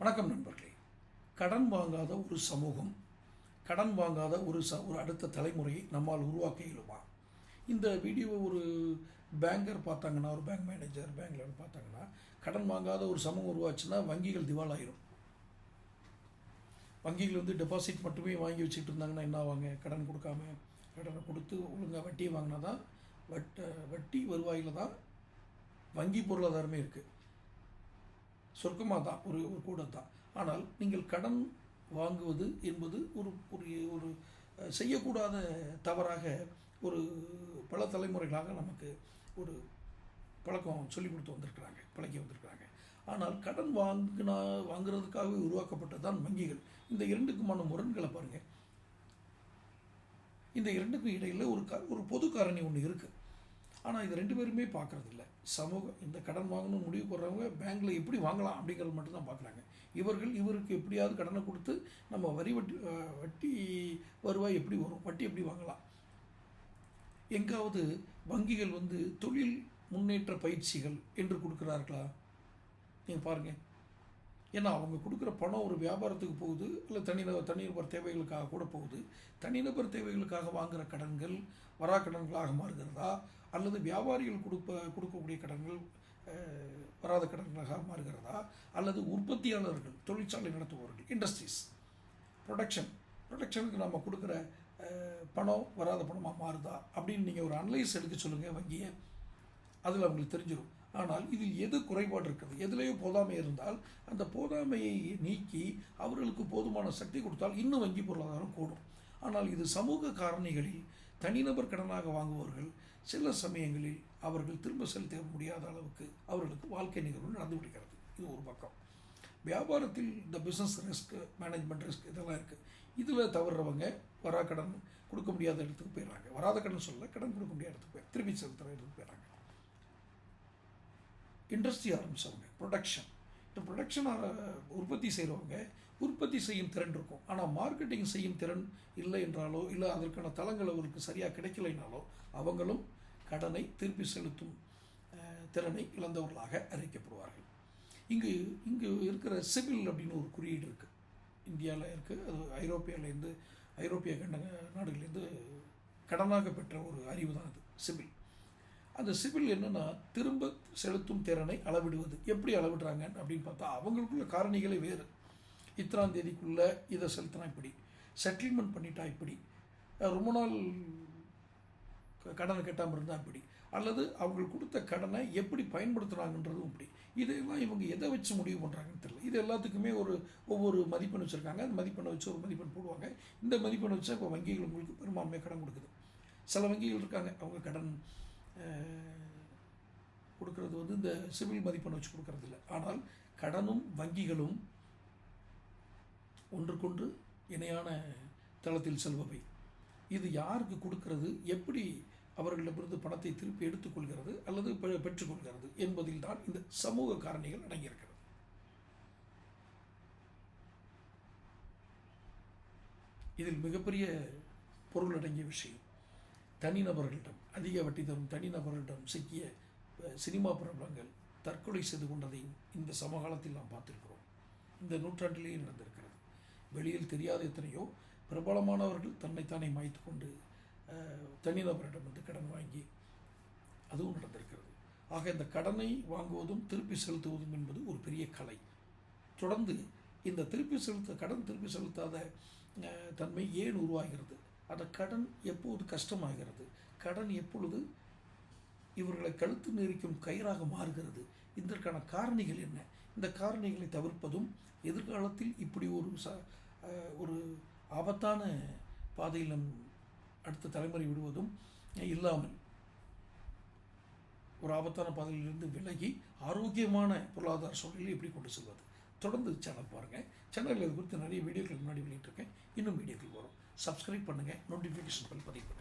வணக்கம் நண்பர்களே. கடன் வாங்காத ஒரு சமூகம் கடன் வாங்காத ஒரு ச ஒரு அடுத்த தலைமுறையை நம்மால் உருவாக்க இயலுமா? இந்த வீடியோவை ஒரு பேங்கர் பார்த்தாங்கன்னா ஒரு பேங்க் மேனேஜர் பேங்க்ல பார்த்தாங்கன்னா கடன் வாங்காத ஒரு சமூகம் உருவாச்சுன்னா வங்கிகள் திவாலாயிரும். வங்கிகள் வந்து டெபாசிட் மட்டுமே வாங்கி வச்சுட்டு இருந்தாங்கன்னா என்ன ஆவாங்க கடன் கொடுக்காம கடனை கொடுத்து ஒழுங்காக வட்டியை வாங்கினா தான் வட்ட வட்டி வருவாயில் தான் வங்கி பொருளாதாரமே இருக்குது சொர்க்கமாக தான் ஒரு ஒரு கூட தான் ஆனால் நீங்கள் கடன் வாங்குவது என்பது ஒரு ஒரு ஒரு செய்யக்கூடாத தவறாக ஒரு பல தலைமுறைகளாக நமக்கு ஒரு பழக்கம் சொல்லி கொடுத்து வந்திருக்கிறாங்க பழக்கி வந்திருக்கிறாங்க. ஆனால் கடன் வாங்கினா வாங்குறதுக்காகவே உருவாக்கப்பட்டது தான் வங்கிகள். இந்த இரண்டுக்குமான முரண்களை பாருங்கள் இந்த இரண்டுக்கும் இடையில் ஒரு க ஒரு பொது காரணி ஒன்று இருக்குது ஆனால் இது ரெண்டு பேருமே பார்க்குறதில்ல. சமூகம் இந்த கடன் வாங்கணும்னு முடிவு போடுறவங்க பேங்க்கில் எப்படி வாங்கலாம் அப்படிங்கிறது மட்டும்தான் பார்க்குறாங்க. இவர்கள் இவருக்கு எப்படியாவது கடனை கொடுத்து நம்ம வரி வட்டி வட்டி வருவாய் எப்படி வரும்? வட்டி எப்படி வாங்கலாம்? எங்காவது வங்கிகள் வந்து தொழில் முன்னேற்ற பயிற்சிகள் என்று கொடுக்குறார்களா? நீங்கள் பாருங்கள் ஏன்னா அவங்க கொடுக்குற பணம் ஒரு வியாபாரத்துக்கு போகுது இல்லை தனிநபர் தனிநபர் தேவைகளுக்காக கூட போகுது. தனிநபர் தேவைகளுக்காக வாங்குகிற கடன்கள் வரா கடன்களாக மாறுகிறதா? அல்லது வியாபாரிகள் கொடுப்ப கொடுக்கக்கூடிய கடன்கள் வராத கடன்களாக மாறுகிறதா? அல்லது உற்பத்தியாளர்கள் தொழிற்சாலை நடத்துபவர்கள் இண்டஸ்ட்ரீஸ் ப்ரொடக்ஷன் ப்ரொடக்ஷனுக்கு நம்ம கொடுக்குற பணம் வராத பணமாக மாறுதா? அப்படின்னு நீங்கள் ஒரு அனலைஸ் எடுக்க சொல்லுங்கள் வங்கியை. அதில் அவங்களுக்கு தெரிஞ்சிடும் ஆனால் இதில் எது குறைபாடு இருக்குது? எதுலேயோ போதாமை இருந்தால் அந்த போதாமையை நீக்கி அவர்களுக்கு போதுமான சக்தி கொடுத்தால் இன்னும் வங்கி பொருளாதாரம் கூடும். ஆனால் இது சமூக காரணிகளில் தனிநபர் கடனாக வாங்குபவர்கள் சில சமயங்களில் அவர்கள் திரும்ப செலுத்த முடியாத அளவுக்கு அவர்களுக்கு வாழ்க்கை நிகழ்வு நடந்து விடுகிறது இது ஒரு பக்கம். வியாபாரத்தில் இந்த பிஸ்னஸ் ரிஸ்க் மேனேஜ்மெண்ட் ரிஸ்க் இதெல்லாம் இருக்குது இதில் தவறுறவங்க வரா கடன் கொடுக்க முடியாத இடத்துக்கு போயிடுறாங்க. வராத கடன் சொல்ல கடன் கொடுக்க முடியாத இடத்துக்கு போய் திருப்பி செலுத்துகிற இடத்துக்கு போயிடுறாங்க. இண்டஸ்ட்ரி ஆரம்பித்தவங்க ப்ரொடக்ஷன் இந்த ப்ரொடக்ஷன் உற்பத்தி செய்கிறவங்க உற்பத்தி செய்யும் திறன் இருக்கும். ஆனால் மார்க்கெட்டிங் செய்யும் திறன் இல்லை என்றாலோ இல்லை அதற்கான தளங்கள் அவருக்கு சரியாக கிடைக்கலைனாலோ அவங்களும் கடனை திருப்பி செலுத்தும் திறனை இழந்தவர்களாக அறிவிக்கப்படுவார்கள். இங்கு இங்கு இருக்கிற சிவில் அப்படின்னு ஒரு குறியீடு இருக்குது இந்தியாவில் இருக்குது அது ஐரோப்பியாவிலேருந்து ஐரோப்பிய கண்ட நாடுகள்லேருந்து கடனாக பெற்ற ஒரு அறிவு தான் அது சிவில். அந்த சிவில் என்னென்னா திரும்ப செலுத்தும் திறனை அளவிடுவது. எப்படி அளவிடுறாங்க அப்படின்னு பார்த்தா அவங்களுக்குள்ள காரணிகளே வேறு. இத்தனாம் தேதிக்குள்ளே இதை செலுத்தினா இப்படி. செட்டில்மெண்ட் பண்ணிட்டா இப்படி. ரொம்ப நாள் க- கடனை கட்டாமல் இருந்தால் இப்படி. அல்லது அவங்களுக்கு கொடுத்த கடனை எப்படி பயன்படுத்துகிறாங்கன்றதும் இப்படி. இதெல்லாம் இவங்க எதை வச்சு முடிவு பண்ணுறாங்கன்னு தெரியல. இது எல்லாத்துக்குமே ஒரு ஒவ்வொரு மதிப்பெண் வச்சுருக்காங்க. அந்த மதிப்பெண்ணை வச்சு ஒரு மதிப்பெண் போடுவாங்க. இந்த மதிப்பெண்ணை வச்சு இப்போ வங்கிகள் உங்களுக்கு பெரும்பான்மையாக கடன் கொடுக்குது. சில வங்கிகள் இருக்காங்க. அவங்க கடன் கொடுக்கறது வந்து இந்த சிவில் மதிப்பெண் வச்சு கொடுக்கறது இல்லை ஆனால் கடனும் வங்கிகளும் ஒன்றுக்கொன்று இணையான தளத்தில் செல்பவை. இது யாருக்கு கொடுக்கிறது? எப்படி அவர்களிடமிருந்து பணத்தை திருப்பி எடுத்துக்கொள்கிறது அல்லது பெ- பெற்றுக்கொள்கிறது என்பதில் தான் இந்த சமூக காரணிகள் அடங்கியிருக்கிறது. இதில் மிகப்பெரிய பொருள் அடங்கிய விஷயம். தனிநபர்களிடம் அதிக வட்டி தரும் தனிநபர்களிடம் சிக்கிய சினிமா பிரபலங்கள் தற்கொலை செய்து கொண்டதையும் இந்த சமகாலத்தில் நாம் பார்த்திருக்கிறோம். இந்த நூற்றாண்டிலேயே நடந்திருக்கிறது. வெளியில் தெரியாத எத்தனையோ பிரபலமானவர்கள் தன்னைத்தானே மாய்த்து கொண்டு தனிநபரிடம் வந்து கடன் வாங்கி அதுவும் நடந்திருக்கிறது. ஆக இந்த கடனை வாங்குவதும் திருப்பி செலுத்துவதும் என்பது ஒரு பெரிய கலை. தொடர்ந்து இந்த திருப்பி செலுத்த கடன் திருப்பி செலுத்தாத தன்மை ஏன் உருவாகிறது? அந்த கடன் எப்போது கஷ்டமாகிறது? கடன் எப்பொழுது இவர்களை கழுத்து நெரிக்கும் கயிறாக மாறுகிறது? இதற்கான காரணிகள் என்ன? இந்த காரணிகளை தவிர்ப்பதும் எதிர்காலத்தில் இப்படி ஒரு ச ஒரு ஆபத்தான பாதையில் நம் அடுத்த தலைமுறை விடுவதும் இல்லாமல் ஒரு ஆபத்தான பாதையிலிருந்து விலகி ஆரோக்கியமான பொருளாதார சூழ்நிலையை எப்படி கொண்டு செல்வது? தொடர்ந்து சேனல் பாருங்கள் சேனலில் இது குறித்து நிறைய வீடியோக்கள் முன்னாடி வெளியிட்டிருக்கேன். இன்னும் வீடியோக்கள் வரும். சப்ஸ்கிரைப் பண்ணுங்கள் நோட்டிஃபிகேஷன் பதிவு பண்ணுங்கள்